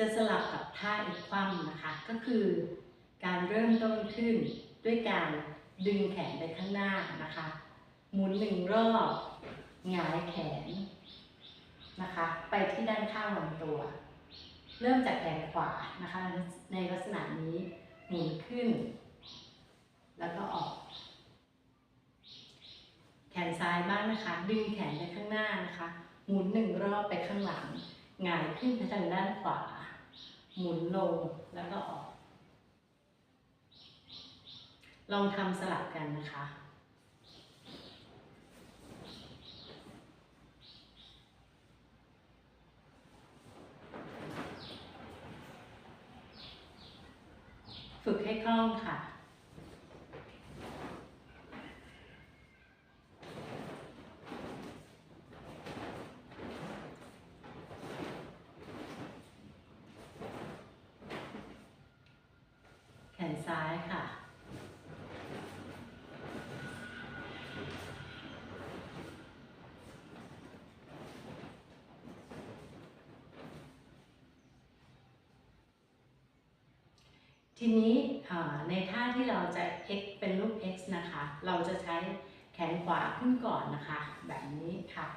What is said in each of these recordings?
จะสลับกับท่า x คว่ำนะคะ ก็คือการเริ่มต้นขึ้นด้วยการดึงแขนไปข้างหน้านะคะ หมุนหนึ่งรอบหงายแขนนะคะ ไปที่ด้านข้างลำตัว เริ่มจากแขนขวานะคะ ในลักษณะนี้หมุนขึ้น แล้วก็ออก แขนซ้ายบ้างนะคะ ดึงแขนไปข้างหน้านะคะ หมุนหนึ่งรอบไปข้างหลังหงายขึ้นไปทางด้านขวา หมุนลงแล้วก็ออก ลองทำสลับกันนะคะฝึกให้คล่องค่ะ แขน ซ้ายค่ะ ทีนี้ในท่าที่เราจะ x เป็นรูป x นะคะ เราจะใช้แขนขวาขึ้นก่อนนะคะ แบบนี้ค่ะ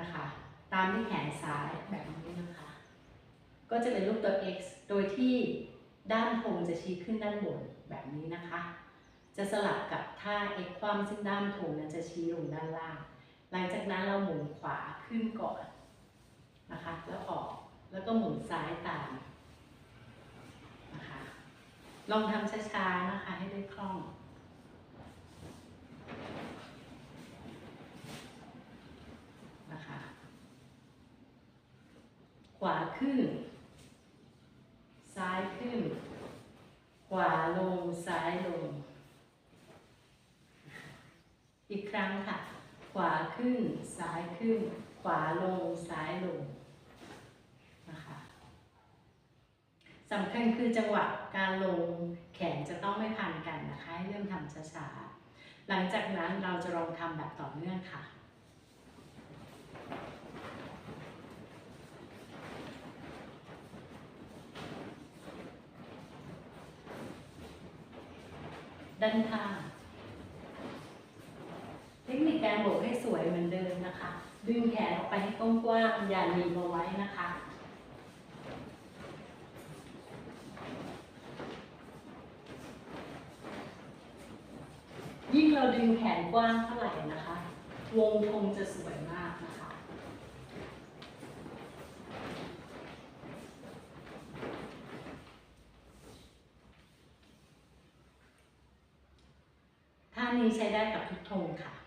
นะคะ ตามที่แขนซ้ายแบบนี้นะคะ ก็จะเป็นรูปตัว x โดยที่ ด้านธงจะชี้ขึ้นด้านบนแบบนี้นะคะ จะสลับกับท่า x ความซึ่งด้านธงนั้นจะชี้ลงด้านล่าง หลังจากนั้นเราหมุนขวาขึ้นก่อนนะคะ แล้วออกแล้วก็หมุนซ้ายตามนะคะลองทำช้าๆนะคะให้ได้คล่องนะคะขวาขึ้น ซ้ายขึ้น ขวาลงซ้ายลง อีกครั้งค่ะ ขวาขึ้นซ้ายขึ้น ขวาลงซ้ายลงนะคะสำคัญคือจังหวะการลงแขนจะต้องไม่พันกันนะคะให้เริ่มทำช้าๆหลังจากนั้นเราจะลองทำแบบต่อเนื่องค่ะ ด้านข้าง เทคนิคการโบกให้สวยเหมือนเดิมนะคะ ดึงแขนออกไปให้กว้างๆอย่าหนีบเอาไว้นะคะยิ่งเราดึงแขนกว้างเท่าไหร่นะคะ วงคงจะสวยมากนะคะ ท่านี้ใช้ได้กับทุกธงค่ะ